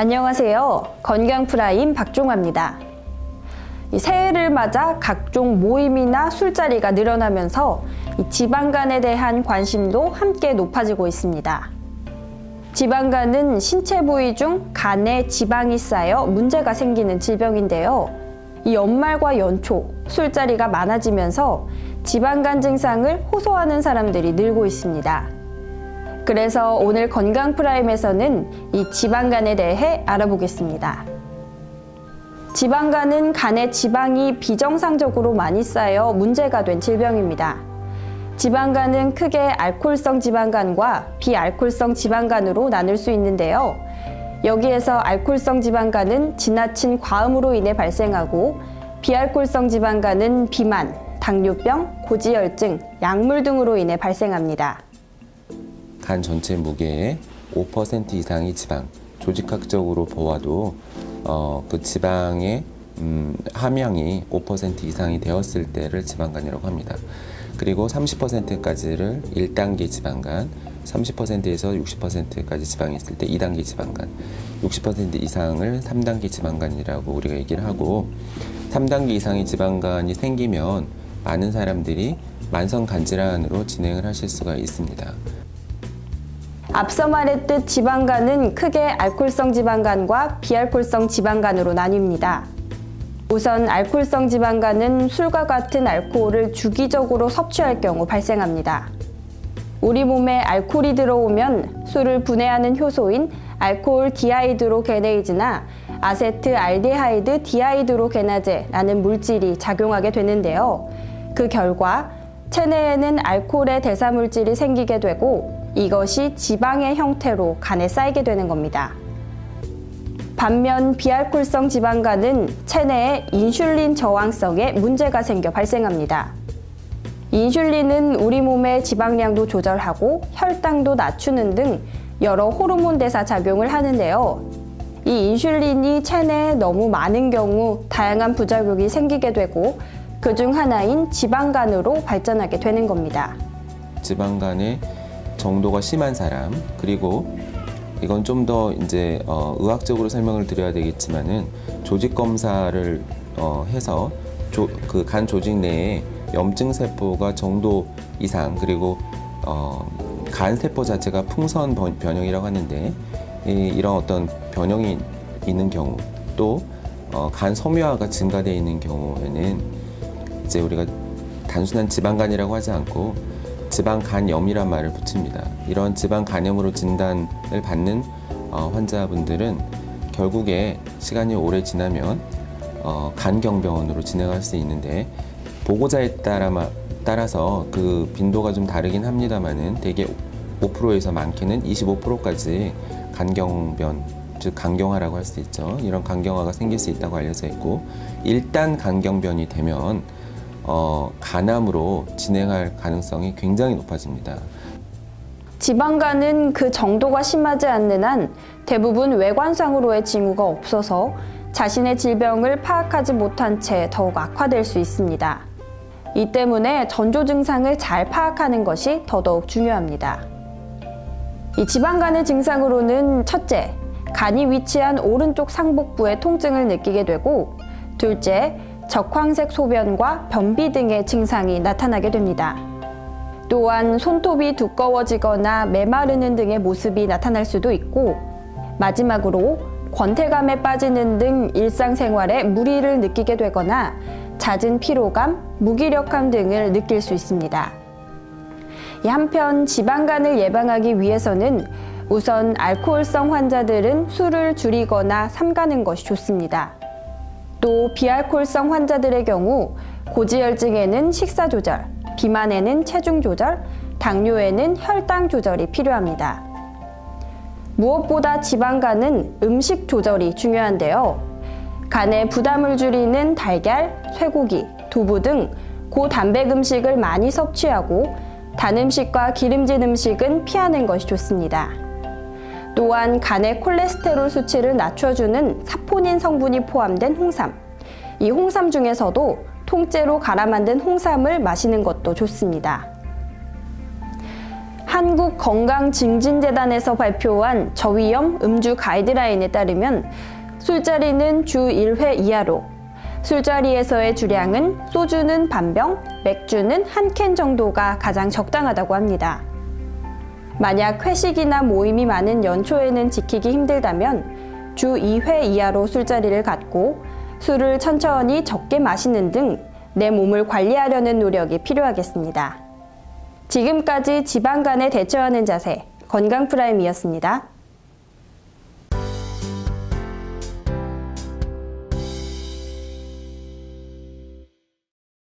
안녕하세요. 건강 프라임 박종화입니다. 이 새해를 맞아 각종 모임이나 술자리가 늘어나면서 이 지방간에 대한 관심도 함께 높아지고 있습니다. 지방간은 신체 부위 중 간에 지방이 쌓여 문제가 생기는 질병인데요. 이 연말과 연초 술자리가 많아지면서 지방간 증상을 호소하는 사람들이 늘고 있습니다. 그래서 오늘 건강 프라임에서는 이 지방간에 대해 알아보겠습니다. 지방간은 간에 지방이 비정상적으로 많이 쌓여 문제가 된 질병입니다. 지방간은 크게 알코올성 지방간과 비알코올성 지방간으로 나눌 수 있는데요. 여기에서 알코올성 지방간은 지나친 과음으로 인해 발생하고 비알코올성 지방간은 비만, 당뇨병, 고지혈증, 약물 등으로 인해 발생합니다. 간 전체 무게의 5% 이상이 지방. 조직학적으로 보아도 어, 그 지방의 음, 함량이 5% 이상이 되었을 때를 지방간이라고 합니다. 그리고 30%까지를 1단계 지방간, 30%에서 60%까지 지방이 있을 때 2단계 지방간, 60% 이상을 3단계 지방간이라고 우리가 얘기를 하고 3단계 이상의 지방간이 생기면 많은 사람들이 만성 간질환으로 진행을 하실 수가 있습니다. 앞서 말했듯 지방간은 크게 알코올성 지방간과 비알코올성 지방간으로 나뉩니다. 우선 알코올성 지방간은 술과 같은 알코올을 주기적으로 섭취할 경우 발생합니다. 우리 몸에 알코올이 들어오면 술을 분해하는 효소인 알코올 디하이드로게네이즈나 아세트 알데하이드 디하이드로게나제라는 물질이 작용하게 되는데요. 그 결과 체내에는 알코올의 대사 물질이 생기게 되고 이것이 지방의 형태로 간에 쌓이게 되는 겁니다. 반면 비알코올성 지방간은 체내에 인슐린 저항성에 문제가 생겨 발생합니다. 인슐린은 우리 몸의 지방량도 조절하고 혈당도 낮추는 등 여러 호르몬 대사 작용을 하는데요. 이 인슐린이 체내에 너무 많은 경우 다양한 부작용이 생기게 되고 그중 하나인 지방간으로 발전하게 되는 겁니다. 지방간의 정도가 심한 사람 그리고 이건 좀 더 이제 어, 의학적으로 설명을 드려야 되겠지만은 조직 검사를 어, 해서 그 간 조직 내에 염증 세포가 정도 이상 그리고 어, 간 세포 자체가 풍선 번- 변형이라고 하는데 이, 이런 어떤 변형이 있는 경우 또 어, 간 섬유화가 증가되어 있는 경우에는 이제 우리가 단순한 지방간이라고 하지 않고 지방간염이란 말을 붙입니다. 이런 지방간염으로 진단을 받는 어, 환자분들은 결국에 시간이 오래 지나면 어, 간경병원으로 진행할 수 있는데 보고자에 따라 따라서 그 빈도가 좀 다르긴 합니다만은 대개 5%에서 많게는 25%까지 간경변 즉 간경화라고 할 수 있죠. 이런 간경화가 생길 수 있다고 알려져 있고 일단 간경변이 되면 어, 간암으로 진행할 가능성이 굉장히 높아집니다. 지방간은 그 정도가 심하지 않는 한 대부분 외관상으로의 징후가 없어서 자신의 질병을 파악하지 못한 채 더욱 악화될 수 있습니다. 이 때문에 전조 증상을 잘 파악하는 것이 더더욱 중요합니다. 이 지방간의 증상으로는 첫째, 간이 위치한 오른쪽 상복부의 통증을 느끼게 되고, 둘째, 적황색 소변과 변비 등의 증상이 나타나게 됩니다. 또한 손톱이 두꺼워지거나 메마르는 등의 모습이 나타날 수도 있고 마지막으로 권태감에 빠지는 등 일상생활에 무리를 느끼게 되거나 잦은 피로감, 무기력함 등을 느낄 수 있습니다. 이 한편 지방간을 예방하기 위해서는 우선 알코올성 환자들은 술을 줄이거나 삼가는 것이 좋습니다. 또 비알코올성 환자들의 경우 고지혈증에는 식사 조절, 비만에는 체중 조절, 당뇨에는 혈당 조절이 필요합니다. 무엇보다 지방간은 음식 조절이 중요한데요. 간의 부담을 줄이는 달걀, 쇠고기, 두부 등 고단백 음식을 많이 섭취하고 단 음식과 기름진 음식은 피하는 것이 좋습니다. 또한 간의 콜레스테롤 수치를 낮춰주는 사포닌 성분이 포함된 홍삼. 이 홍삼 중에서도 통째로 갈아 만든 홍삼을 마시는 것도 좋습니다. 한국건강증진재단에서 발표한 저위험 음주 가이드라인에 따르면 술자리는 주 1회 이하로 술자리에서의 주량은 소주는 반병, 맥주는 한 캔 정도가 가장 적당하다고 합니다. 만약 회식이나 모임이 많은 연초에는 지키기 힘들다면 주 2회 이하로 술자리를 갖고 술을 천천히 적게 마시는 등 내 몸을 관리하려는 노력이 필요하겠습니다. 지금까지 지방 간에 대처하는 자세 건강 프라임이었습니다.